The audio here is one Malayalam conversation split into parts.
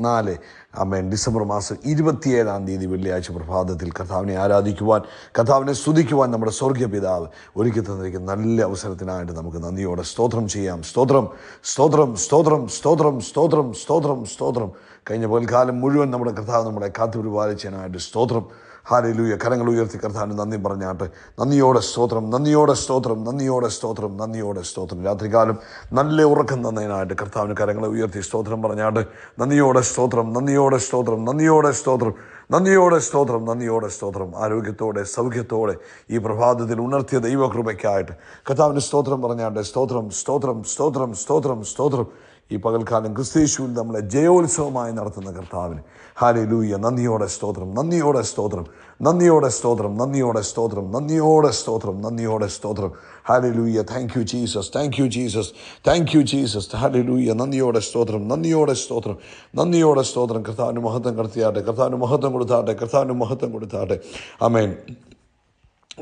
നാല് അമ്മേൻ ഡിസംബർ മാസം ഇരുപത്തിയേഴാം തീയതി വെള്ളിയാഴ്ച പ്രഭാതത്തിൽ കഥാവിനെ ആരാധിക്കുവാൻ കഥാവിനെ സ്തുതിക്കുവാൻ നമ്മുടെ സ്വർഗീയ പിതാവ് ഒരുക്കി തന്നിരിക്കുന്ന നല്ല അവസരത്തിനായിട്ട് നമുക്ക് നന്ദിയോടെ സ്തോത്രം ചെയ്യാം. സ്തോത്രം സ്തോത്രം സ്തോത്രം സ്തോത്രം സ്തോത്രം സ്തോത്രം സ്തോത്രം. കഴിഞ്ഞ പൽക്കാലം മുഴുവൻ നമ്മുടെ കർത്താവ് നമ്മുടെ കാത്തുപരിപാലിച്ചതിനായിട്ട് സ്തോത്രം. ഹാലയിലൂയ കരങ്ങൾ ഉയർത്തി കർത്താവിന് നന്ദി പറഞ്ഞാട്ട് നന്ദിയോടെ സ്തോത്രം നന്ദിയോടെ സ്തോത്രം നന്ദിയോടെ സ്തോത്രം നന്ദിയോടെ സ്തോത്രം. രാത്രികാലം നല്ല ഉറക്കം തന്നതിനായിട്ട് കർത്താവിന് കരങ്ങളെ ഉയർത്തി സ്തോത്രം പറഞ്ഞാട്ട് നന്ദിയോടെ സ്തോത്രം നന്ദിയോടെ സ്തോത്രം നന്ദിയോടെ സ്തോത്രം നന്ദിയോടെ സ്തോത്രം നന്ദിയോടെ സ്തോത്രം. ആരോഗ്യത്തോടെ സൗഖ്യത്തോടെ ഈ പ്രഭാതത്തിൽ ഉണർത്തിയ ദൈവകൃപയ്ക്കായിട്ട് കർത്താവിന് സ്തോത്രം പറഞ്ഞാട്ടെ സ്തോത്രം സ്തോത്രം സ്തോത്രം സ്തോത്രം സ്തോത്രം. ഈ പകൽക്കാലം ക്രിസ്തീശുവിൽ നമ്മളെ ജയോത്സവമായി നടത്തുന്ന കർത്താവിന്. ഹാലെ ലൂയ നന്ദിയോടെ സ്തോത്രം നന്ദിയോടെ സ്തോത്രം നന്ദിയോടെ സ്തോത്രം നന്ദിയോടെ സ്തോത്രം നന്ദിയോടെ സ്തോത്രം നന്ദിയോടെ സ്തോത്രം. Hallelujah thank you Jesus thank you Jesus thank you Jesus hallelujah നന്ദിയോടെ സ്തോത്രം നന്ദിയോടെ സ്തോത്രം നന്ദിയോടെ സ്തോത്രം. കർത്താവിന് മഹത്വം കടത്തിയാട്ടെ കർത്താവിന് മഹത്വം കൊടുത്താട്ടെ കർത്താവിന് മഹത്വം കൊടുത്താട്ടെ. അമേൻ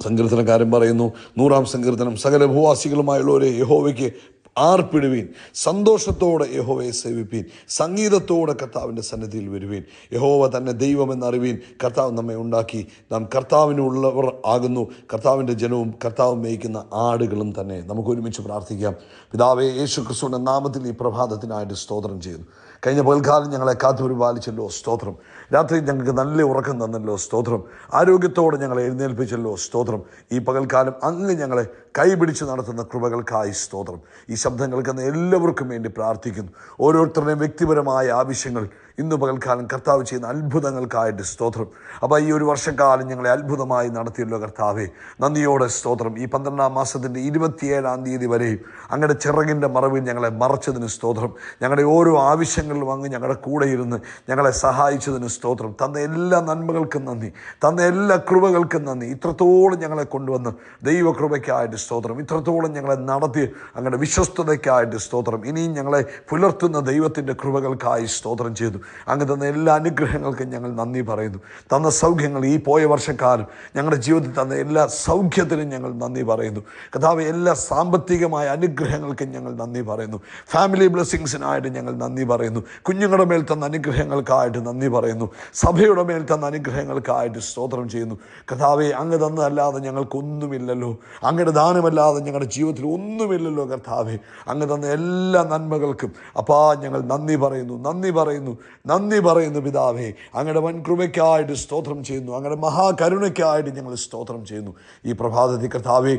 സങ്കീർത്തനക്കാരൻ പറയുന്നു നൂറാം സങ്കീർത്തനം സകല ഭൂവാസികളുമായുള്ളവരെ യഹോവയ്ക്ക് ആർപ്പിടുവീൻ. സന്തോഷത്തോടെ യഹോവയെ സേവിപ്പീൻ. സംഗീതത്തോടെ കർത്താവിന്റെ സന്നിധിയിൽ വരുവീൻ. യഹോവ തന്നെ ദൈവമെന്നറിവീൻ കർത്താവ് നമ്മെ ഉണ്ടാക്കി. നാം കർത്താവിനുള്ളവർ ആകുന്നു. കർത്താവിന്റെ ജനവും കർത്താവ് മേയ്ക്കുന്ന ആടുകളും തന്നെ നമുക്ക് ഒരുമിച്ച് പ്രാർത്ഥിക്കാം. പിതാവേ യേശു ക്രിസ്തുവിന്റെ നാമത്തിൽ ഈ പ്രഭാതത്തിനായിട്ട് സ്തോത്രം ചെയ്യുന്നു. കഴിഞ്ഞ പകൽക്കാലം ഞങ്ങളെ കാത്തുപരിപാലിച്ചല്ലോ സ്തോത്രം. രാത്രി ഞങ്ങൾക്ക് നല്ല ഉറക്കം തന്നല്ലോ സ്തോത്രം. ആരോഗ്യത്തോടെ ഞങ്ങളെ എഴുന്നേൽപ്പിച്ചല്ലോ സ്തോത്രം. ഈ പകൽക്കാലം അങ്ങ് ഞങ്ങളെ കൈപിടിച്ച് നടത്തുന്ന കൃപകൾക്കായി സ്തോത്രം. ഈ ശബ്ദം കേൾക്കുന്ന എല്ലാവർക്കും വേണ്ടി പ്രാർത്ഥിക്കുന്നു. ഓരോരുത്തരുടെയും വ്യക്തിപരമായ ആവശ്യങ്ങൾ ഇന്ന് പകൽക്കാലം കർത്താവ് ചെയ്യുന്ന അത്ഭുതങ്ങൾക്കായിട്ട് സ്തോത്രം. അപ്പോൾ ഈ ഒരു വർഷക്കാലം ഞങ്ങളെ അത്ഭുതമായി നടത്തിയല്ലോ കർത്താവെ. നന്ദിയോടെ സ്തോത്രം. ഈ പന്ത്രണ്ടാം മാസത്തിന്റെ ഇരുപത്തിയേഴാം തീയതി വരെയും അങ്ങയുടെ ചിറകിന്റെ മറവിൽ ഞങ്ങളെ മറച്ചതിന് സ്തോത്രം. ഞങ്ങളുടെ ഓരോ ആവശ്യങ്ങളിലും അങ്ങ് ഞങ്ങളുടെ കൂടെ ഇരുന്ന് ഞങ്ങളെ സഹായിച്ചതിന് സ്തോത്രം. തന്ന എല്ലാ നന്മകൾക്കും നന്ദി. തന്ന എല്ലാ കൃപകൾക്കും നന്ദി. ഇത്രത്തോളം ഞങ്ങളെ കൊണ്ടുവന്ന് ദൈവകൃപയ്ക്കായിട്ട് സ്തോത്രം. ഇത്രത്തോളം ഞങ്ങളെ നടത്തി അങ്ങയുടെ വിശ്വസ്തതയ്ക്കായിട്ട് സ്തോത്രം. ഇനിയും ഞങ്ങളെ പുലർത്തുന്ന ദൈവത്തിന്റെ കൃപകൾക്കായി സ്തോത്രം ചെയ്തു. അങ്ങ് തന്ന എല്ലാ അനുഗ്രഹങ്ങൾക്കും ഞങ്ങൾ നന്ദി പറയുന്നു. തന്ന സൗഖ്യങ്ങൾ ഈ പോയ വർഷക്കാലം ഞങ്ങളുടെ ജീവിതത്തിൽ തന്ന എല്ലാ സൗഖ്യത്തിനും ഞങ്ങൾ നന്ദി പറയുന്നു. കഥാവ് എല്ലാ സാമ്പത്തികമായ അനുഗ്രഹങ്ങൾക്കും ഞങ്ങൾ നന്ദി പറയുന്നു. ഫാമിലി ബ്ലെസ്സിങ്സിനായിട്ട് ഞങ്ങൾ നന്ദി പറയുന്നു. കുഞ്ഞുങ്ങളുടെ മേൽ തന്ന അനുഗ്രഹങ്ങൾക്കായിട്ട് നന്ദി പറയുന്നു. സഭയുടെ മേൽ തന്ന അനുഗ്രഹങ്ങൾക്കായിട്ട് സ്തോത്രം ചെയ്യുന്നു. കഥാവെ അങ്ങ് തന്നതല്ലാതെ ഞങ്ങൾക്കൊന്നുമില്ലല്ലോ. അങ്ങയുടെ ദാനമല്ലാതെ ഞങ്ങളുടെ ജീവിതത്തിൽ ഒന്നുമില്ലല്ലോ കർത്താവെ. അങ്ങ് തന്ന എല്ലാ നന്മകൾക്കും അപ്പാ ഞങ്ങൾ നന്ദി പറയുന്നു നന്ദി പറയുന്നു നന്ദി പറയുന്നു പിതാവേ. അങ്ങയുടെ വൻകൃപയ്ക്കായിട്ട് സ്തോത്രം ചെയ്യുന്നു അങ്ങയുടെ മഹാകരുണയ്ക്കായിട്ട് ഞങ്ങൾ സ്തോത്രം ചെയ്യുന്നു. ഈ പ്രഭാതത്തിൽ കർത്താവെ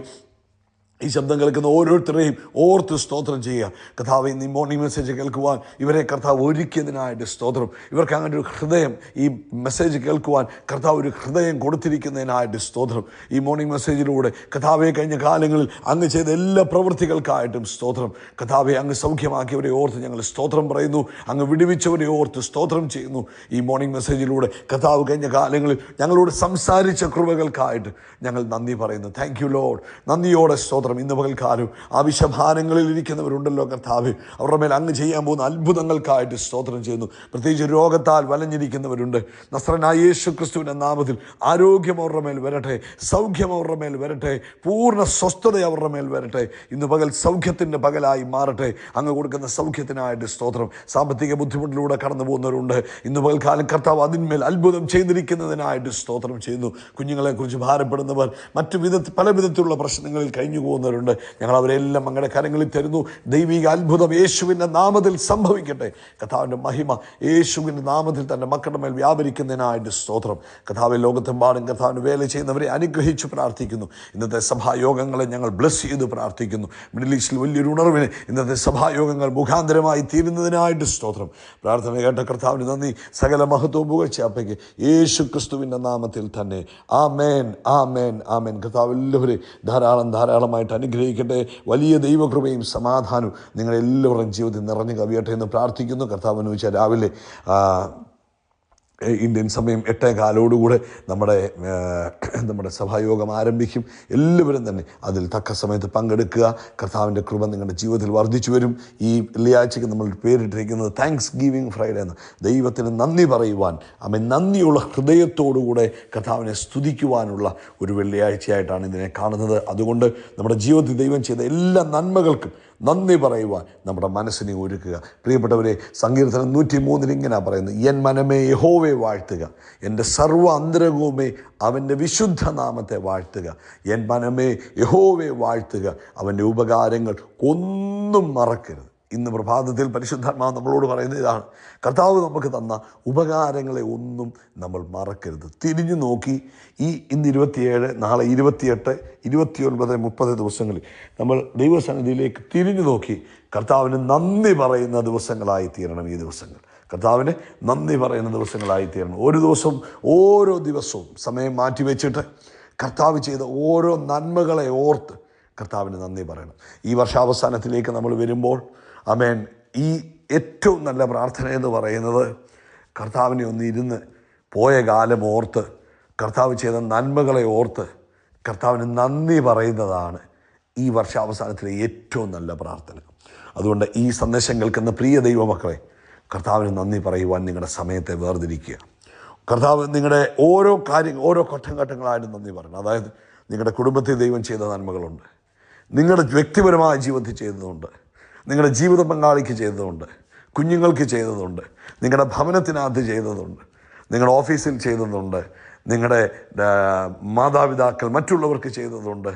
ഈ ശബ്ദം കേൾക്കുന്ന ഓരോരുത്തരെയും ഓർത്ത് സ്തോത്രം ചെയ്യുക. കഥാവ് ഈ മോർണിംഗ് മെസ്സേജ് കേൾക്കുവാൻ ഇവരെ കർത്താവ് ഒരുക്കിയതിനായിട്ട് സ്തോത്രം. ഇവർക്ക് അങ്ങനെ ഒരു ഹൃദയം ഈ മെസ്സേജ് കേൾക്കുവാൻ കർത്താവ് ഒരു ഹൃദയം കൊടുത്തിരിക്കുന്നതിനായിട്ട് സ്തോത്രം. ഈ മോർണിംഗ് മെസ്സേജിലൂടെ കഥാവെ കഴിഞ്ഞ കാലങ്ങളിൽ അങ്ങ് ചെയ്ത എല്ലാ പ്രവൃത്തികൾക്കായിട്ടും സ്തോത്രം. കഥാവെ അങ്ങ് സൗഖ്യമാക്കിയവരെ ഓർത്ത് ഞങ്ങൾ സ്തോത്രം പറയുന്നു. അങ്ങ് വിടുവിച്ചവരെ ഓർത്ത് സ്തോത്രം ചെയ്യുന്നു. ഈ മോർണിംഗ് മെസ്സേജിലൂടെ കഥാവ് കഴിഞ്ഞ കാലങ്ങളിൽ ഞങ്ങളോട് സംസാരിച്ച കൃപകൾക്കായിട്ട് ഞങ്ങൾ നന്ദി പറയുന്നു. താങ്ക് യു ലോഡ് നന്ദിയോടെ സ്തോത്രം. ഇന്ന് പകൽക്കാലം ആവശ്യഭാരങ്ങളിൽ ഇരിക്കുന്നവരുണ്ടല്ലോ കർത്താവ്. അവരുടെ മേൽ അങ്ങ് ചെയ്യാൻ പോകുന്ന അത്ഭുതങ്ങൾക്കായിട്ട് സ്തോത്രം ചെയ്യുന്നു. പ്രത്യേകിച്ച് രോഗത്താൽ വലഞ്ഞിരിക്കുന്നവരുണ്ട്. നസ്രനായ യേശു ക്രിസ്തുവിന്റെ നാമത്തിൽ ആരോഗ്യം അവരുടെ മേൽ വരട്ടെ സൗഖ്യം അവരുടെ മേൽ വരട്ടെ പൂർണ സ്വസ്ഥത അവരുടെ മേൽ വരട്ടെ. ഇന്ന് പകൽ സൗഖ്യത്തിന്റെ പകലായി മാറട്ടെ. അങ്ങ് കൊടുക്കുന്ന സൗഖ്യത്തിനായിട്ട് സ്തോത്രം. സാമ്പത്തിക ബുദ്ധിമുട്ടിലൂടെ കടന്നു പോകുന്നവരുണ്ട്. ഇന്ന് പകൽക്കാലം കർത്താവ് അതിന്മേൽ അത്ഭുതം ചെയ്തിരിക്കുന്നതിനായിട്ട് സ്തോത്രം ചെയ്യുന്നു. കുഞ്ഞുങ്ങളെക്കുറിച്ച് ഭാരപ്പെടുന്നവർ മറ്റു വിധ പല വിധത്തിലുള്ള പ്രശ്നങ്ങളിൽ കഴിഞ്ഞു പോകുന്നവരുണ്ട്. ഞങ്ങൾ അവരെല്ലാം അങ്ങയുടെ കരങ്ങളിൽ തരുന്നു. ദൈവിക അത്ഭുതം യേശുവിന്റെ നാമത്തിൽ സംഭവിക്കട്ടെ. കഥാവിന്റെ മഹിമ യേശുവിന്റെ നാമത്തിൽ തന്റെ മക്കളുടെ മേൽ വ്യാപരിക്കുന്നതിനായിട്ട് സ്തോത്രം. കഥാവിൽ ലോകത്തെമ്പാടും കഥാവിന് വേല ചെയ്യുന്നവരെ അനുഗ്രഹിച്ച് പ്രാർത്ഥിക്കുന്നു. ഇന്നത്തെ സഭായോഗങ്ങളെ ഞങ്ങൾ ബ്ലസ് ചെയ്ത് പ്രാർത്ഥിക്കുന്നു. മിഡിൽ ഈസ്റ്റിൽ വലിയൊരു ഉണർവിന് ഇന്നത്തെ സഭായോഗങ്ങൾ മുഖാന്തരമായി തീരുന്നതിനായിട്ട് സ്തോത്രം. പ്രാർത്ഥന കേട്ട കർത്താവിന് നന്ദി. സകല മഹത്വവും പുകച്ചാപ്പയ്ക്ക് യേശു ക്രിസ്തുവിന്റെ നാമത്തിൽ തന്നെ. ആമേൻ ആമേൻ ആമേൻ. കർത്താവ് എല്ലാവരും ധാരാളം ധാരാളമായിട്ട് അനുഗ്രഹിക്കട്ടെ. വലിയ ദൈവകൃപയും സമാധാനവും നിങ്ങളെല്ലാവരുടെയും ജീവിതത്തിൽ നിറഞ്ഞു കവിയട്ടെ എന്ന് പ്രാർത്ഥിക്കുന്നു. കർത്താവിന് വെച്ചാൽ രാവിലെ ഇന്ത്യൻ സമയം എട്ടേ കാലോടുകൂടെ നമ്മുടെ നമ്മുടെ സഭായോഗം ആരംഭിക്കും. എല്ലാവരും തന്നെ അതിൽ തക്ക സമയത്ത് പങ്കെടുക്കുക. കർത്താവിന്റെ കൃപ നിങ്ങളുടെ ജീവിതത്തിൽ വർദ്ധിച്ചു വരും. ഈ വെള്ളിയാഴ്ചയ്ക്ക് നമ്മൾ പേരിട്ടിരിക്കുന്നത് താങ്ക്സ് ഗിവിങ് ഫ്രൈഡേ എന്ന് ദൈവത്തിന് നന്ദി പറയുവാൻ അമ്മ നന്ദിയുള്ള ഹൃദയത്തോടുകൂടെ കർത്താവിനെ സ്തുതിക്കുവാനുള്ള ഒരു വെള്ളിയാഴ്ചയായിട്ടാണ് ഇതിനെ കാണുന്നത്. അതുകൊണ്ട് നമ്മുടെ ജീവിതത്തിൽ ദൈവം ചെയ്ത എല്ലാ നന്മകൾക്കും നന്ദി പറയുവാൻ നമ്മുടെ മനസ്സിനെ ഒരുക്കുക. പ്രിയപ്പെട്ടവരെ സങ്കീർത്തനം നൂറ്റി മൂന്നിൽ ഇങ്ങനെ പറയുന്നത് എൻ മനമേ യഹോവെ വാഴ്ത്തുക എന്റെ സർവ അന്തരകവുമേ അവന്റെ വിശുദ്ധ നാമത്തെ വാഴ്ത്തുക എൻ മനമേ യഹോവെ വാഴ്ത്തുക അവന്റെ ഉപകാരങ്ങൾ ഒന്നും മറക്കരുത്. ഇന്ന് പ്രഭാതത്തിൽ പരിശുദ്ധാത്മാവ് നമ്മളോട് പറയുന്ന ഇതാണ്. കർത്താവ് നമുക്ക് തന്ന ഉപകാരങ്ങളെ ഒന്നും നമ്മൾ മറക്കരുത്. തിരിഞ്ഞു നോക്കി ഈ ഇന്ന് ഇരുപത്തിയേഴ് നാളെ ഇരുപത്തിയെട്ട് ഇരുപത്തിയൊൻപത് മുപ്പത് ദിവസങ്ങളിൽ നമ്മൾ ദൈവസന്നിധിയിലേക്ക് തിരിഞ്ഞു നോക്കി കർത്താവിന് നന്ദി പറയുന്ന ദിവസങ്ങളായി തീരണം ഈ ദിവസങ്ങൾ. കർത്താവിന് നന്ദി പറയുന്ന ദിവസങ്ങളായി തീരണം. ഒരു ദിവസം ഓരോ ദിവസവും സമയം മാറ്റിവെച്ചിട്ട് കർത്താവ് ചെയ്ത ഓരോ നന്മകളെ ഓർത്ത് കർത്താവിന് നന്ദി പറയണം. ഈ വർഷാവസാനത്തിലേക്ക് നമ്മൾ വരുമ്പോൾ അമേൻ ഈ ഏറ്റവും നല്ല പ്രാർത്ഥന എന്ന് പറയുന്നത് കർത്താവിനെ ഒന്ന് ഇരുന്ന് പോയ കാലം ഓർത്ത് കർത്താവ് ചെയ്ത നന്മകളെ ഓർത്ത് കർത്താവിന് നന്ദി പറയുന്നതാണ് ഈ വർഷാവസാനത്തിലെ ഏറ്റവും നല്ല പ്രാർത്ഥന. അതുകൊണ്ട് ഈ സന്ദേശം കേൾക്കുന്ന പ്രിയ ദൈവമക്കളെ കർത്താവിന് നന്ദി പറയുവാൻ നിങ്ങളുടെ സമയത്തെ വേർതിരിക്കുക. കർത്താവ് നിങ്ങളുടെ ഓരോ കാര്യം ഓരോ ഘട്ടം ഘട്ടങ്ങളായിട്ട് നന്ദി പറയണം. അതായത് നിങ്ങളുടെ കുടുംബത്തിൽ ദൈവം ചെയ്ത നന്മകളുണ്ട്. നിങ്ങളുടെ വ്യക്തിപരമായ ജീവിതത്തിൽ ചെയ്തതുണ്ട്. നിങ്ങളുടെ ജീവിത പങ്കാളിക്ക് ചെയ്തതുണ്ട്. കുഞ്ഞുങ്ങൾക്ക് ചെയ്തതുണ്ട്. നിങ്ങളുടെ ഭവനത്തിനകത്ത് ചെയ്തതുണ്ട്. നിങ്ങളുടെ ഓഫീസിൽ ചെയ്തതുണ്ട്. നിങ്ങളുടെ മാതാപിതാക്കൾ മറ്റുള്ളവർക്ക് ചെയ്തതുണ്ട്.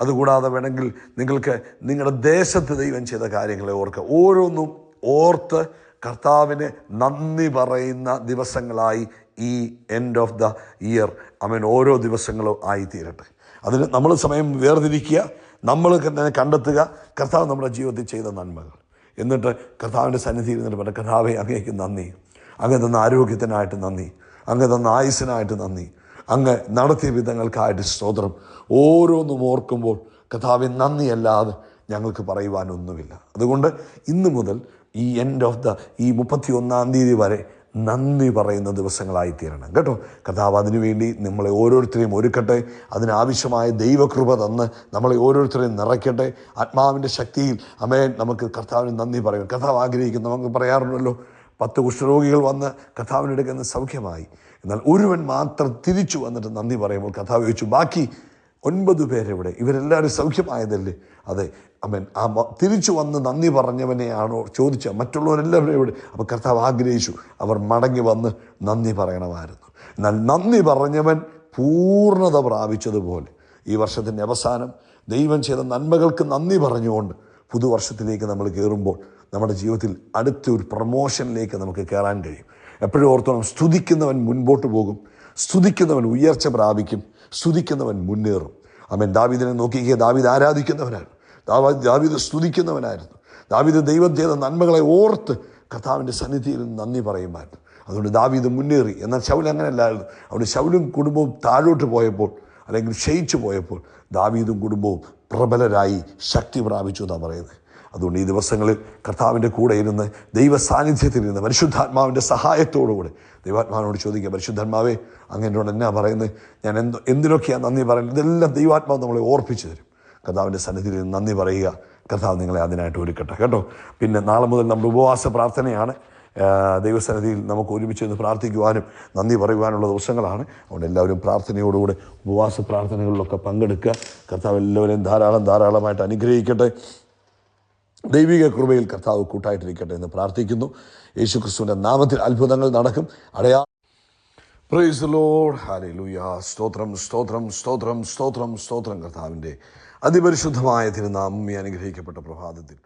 അതുകൂടാതെ വേണമെങ്കിൽ നിങ്ങൾക്ക് നിങ്ങളുടെ ദേശത്ത് ദൈവം ചെയ്ത കാര്യങ്ങളെ ഓർക്കുക. ഓരോന്നും ഓർത്ത് കർത്താവിന് നന്ദി പറയുന്ന ദിവസങ്ങളായി ഈ എൻഡ് ഓഫ് ദ ഇയർ അവൻ ഓരോ ദിവസങ്ങളും ആയിത്തീരട്ടെ. അതിന് നമ്മൾ സമയം വേർതിരിക്കുക. നമ്മൾ കണ്ടെത്തുക. കർത്താവ് നമ്മുടെ ജീവിതത്തിൽ ചെയ്ത നന്മകൾ. എന്നിട്ട് കർത്താവിന്റെ സന്നിധിയിൽ നിന്നിട്ട് പറഞ്ഞ കർത്താവെ അങ്ങേക്ക് നന്ദി. അങ്ങ് തന്ന ആരോഗ്യത്തിനായിട്ട് നന്ദി. അങ്ങ് തന്ന ആയുസിനായിട്ട് നന്ദി. അങ്ങ് നടത്തിയ വിധങ്ങൾക്കായിട്ട് സ്തോത്രം. ഓരോന്നും ഓർക്കുമ്പോൾ കഥാവിൻ നന്ദിയല്ലാതെ ഞങ്ങൾക്ക് പറയുവാനൊന്നുമില്ല. അതുകൊണ്ട് ഇന്ന് മുതൽ ഈ എൻഡ് ഓഫ് ദ ഈ മുപ്പത്തി ഒന്നാം തീയതി വരെ നന്ദി പറയുന്ന ദിവസങ്ങളായി തീരണം കേട്ടോ? കഥാവ് അതിനുവേണ്ടി നമ്മളെ ഓരോരുത്തരെയും ഒരുക്കട്ടെ. അതിനാവശ്യമായ ദൈവകൃപ തന്ന് നമ്മളെ ഓരോരുത്തരെയും നിറയ്ക്കട്ടെ. ആത്മാവിന്റെ ശക്തിയിൽ അമ്മേ നമുക്ക് കർത്താവിന് നന്ദി പറയും കഥാവ് ആഗ്രഹിക്കുന്നു. നമുക്ക് പറയാറുണ്ടല്ലോ പത്ത് കുഷ്ഠരോഗികൾ വന്ന് കഥാവിനെടുക്കുന്ന സൗഖ്യമായി. എന്നാൽ ഒരുവൻ മാത്രം തിരിച്ചു വന്നിട്ട് നന്ദി പറയുമ്പോൾ കഥാവ് ചോദിച്ചു ബാക്കി ഒൻപത് പേരെവിടെ? ഇവരെല്ലാവരും സൗഖ്യമായതല്ലേ? അതെ അവൻ ആ തിരിച്ചു വന്ന് നന്ദി പറഞ്ഞവനെയാണോ ചോദിച്ച മറ്റുള്ളവരെല്ലാവരും എവിടെ അപ്പോൾ കർത്താവ് ആഗ്രഹിച്ചു അവർ മടങ്ങി വന്ന് നന്ദി പറയണമായിരുന്നു. എന്നാൽ നന്ദി പറഞ്ഞവൻ പൂർണത പ്രാപിച്ചതുപോലെ. ഈ വർഷത്തിന്റെ അവസാനം ദൈവം ചെയ്ത നന്മകൾക്ക് നന്ദി പറഞ്ഞുകൊണ്ട് പുതുവർഷത്തിലേക്ക് നമ്മൾ കയറുമ്പോൾ നമ്മുടെ ജീവിതത്തിൽ അടുത്ത ഒരു പ്രൊമോഷനിലേക്ക് നമുക്ക് കയറാൻ കഴിയും. എപ്പോഴും ഓർത്തോണം സ്തുതിക്കുന്നവൻ മുൻപോട്ട് പോകും സ്തുതിക്കുന്നവൻ ഉയർച്ച പ്രാപിക്കും സ്തുതിക്കുന്നവൻ മുന്നേറും. അമ്മൻ ദാവിദിനെ നോക്കിക്കുക ദാവിദ് ആരാധിക്കുന്നവനായിരുന്നു ദാവ ദാവീദ് സ്തുതിക്കുന്നവനായിരുന്നു. ദാവീദ് ദൈവം നന്മകളെ ഓർത്ത് കർത്താവിന്റെ സന്നിധിയിൽ നന്ദി പറയുമായിരുന്നു. അതുകൊണ്ട് ദാവീദ് മുന്നേറി. എന്നാൽ ശൗൽ അങ്ങനെയല്ലായിരുന്നു. അവിടെ ശൗലും കുടുംബവും താഴോട്ട് പോയപ്പോൾ അല്ലെങ്കിൽ ക്ഷയിച്ചു പോയപ്പോൾ ദാവീദും കുടുംബവും പ്രബലരായി ശക്തി പ്രാപിച്ചു എന്നാണ് പറയുന്നത്. അതുകൊണ്ട് ഈ ദിവസങ്ങളിൽ കർത്താവിന്റെ കൂടെ ഇരുന്ന് ദൈവ സാന്നിധ്യത്തിൽ ഇരുന്ന് പരിശുദ്ധാത്മാവിന്റെ സഹായത്തോടുകൂടെ ദൈവാത്മാവിനോട് ചോദിക്കുക പരിശുദ്ധാത്മാവേ അങ്ങനോട് എന്നാ പറയുന്നത്? ഞാൻ എന്തോ എന്തിനൊക്കെയാണ് നന്ദി പറയുന്നത്? ഇതെല്ലാം ദൈവാത്മാവ് നമ്മളെ ഓർപ്പിച്ചു തരും. കർത്താവിന്റെ സന്നിധിയിൽ നന്ദി പറയുക. കർത്താവ് നിങ്ങളെ അതിനായിട്ട് ഒരുക്കട്ടെ. കേട്ടോ? പിന്നെ നാളെ മുതൽ നമ്മുടെ ഉപവാസ പ്രാർത്ഥനയാണ്. ദൈവസന്നിധിയിൽ നമുക്ക് ഒരുമിച്ച് നിന്ന് പ്രാർത്ഥിക്കുവാനും നന്ദി പറയുവാനുള്ള ദിവസങ്ങളാണ്. അതുകൊണ്ട് എല്ലാവരും പ്രാർത്ഥനയോടുകൂടെ ഉപവാസ പ്രാർത്ഥനകളിലൊക്കെ പങ്കെടുക്കുക. കർത്താവ് എല്ലാവരെയും ധാരാളം ധാരാളമായിട്ട് അനുഗ്രഹിക്കട്ടെ. ദൈവിക കൃപയിൽ കർത്താവ് കൂട്ടായിട്ടിരിക്കട്ടെ എന്ന് പ്രാർത്ഥിക്കുന്നു. യേശു ക്രിസ്തുവിന്റെ നാമത്തിൽ അത്ഭുതങ്ങൾ നടക്കും. അടയാ പ്രൈസ് ലോഡ് ഹാലേ ലുയാ സ്തോത്രം സ്തോത്രം സ്തോത്രം സ്തോത്രം സ്തോത്രം കർത്താവിന്റെ അതിപരിശുദ്ധമായ തിരുനാമം ഈ അനുഗ്രഹിക്കപ്പെട്ട പ്രഭാതത്തിൽ.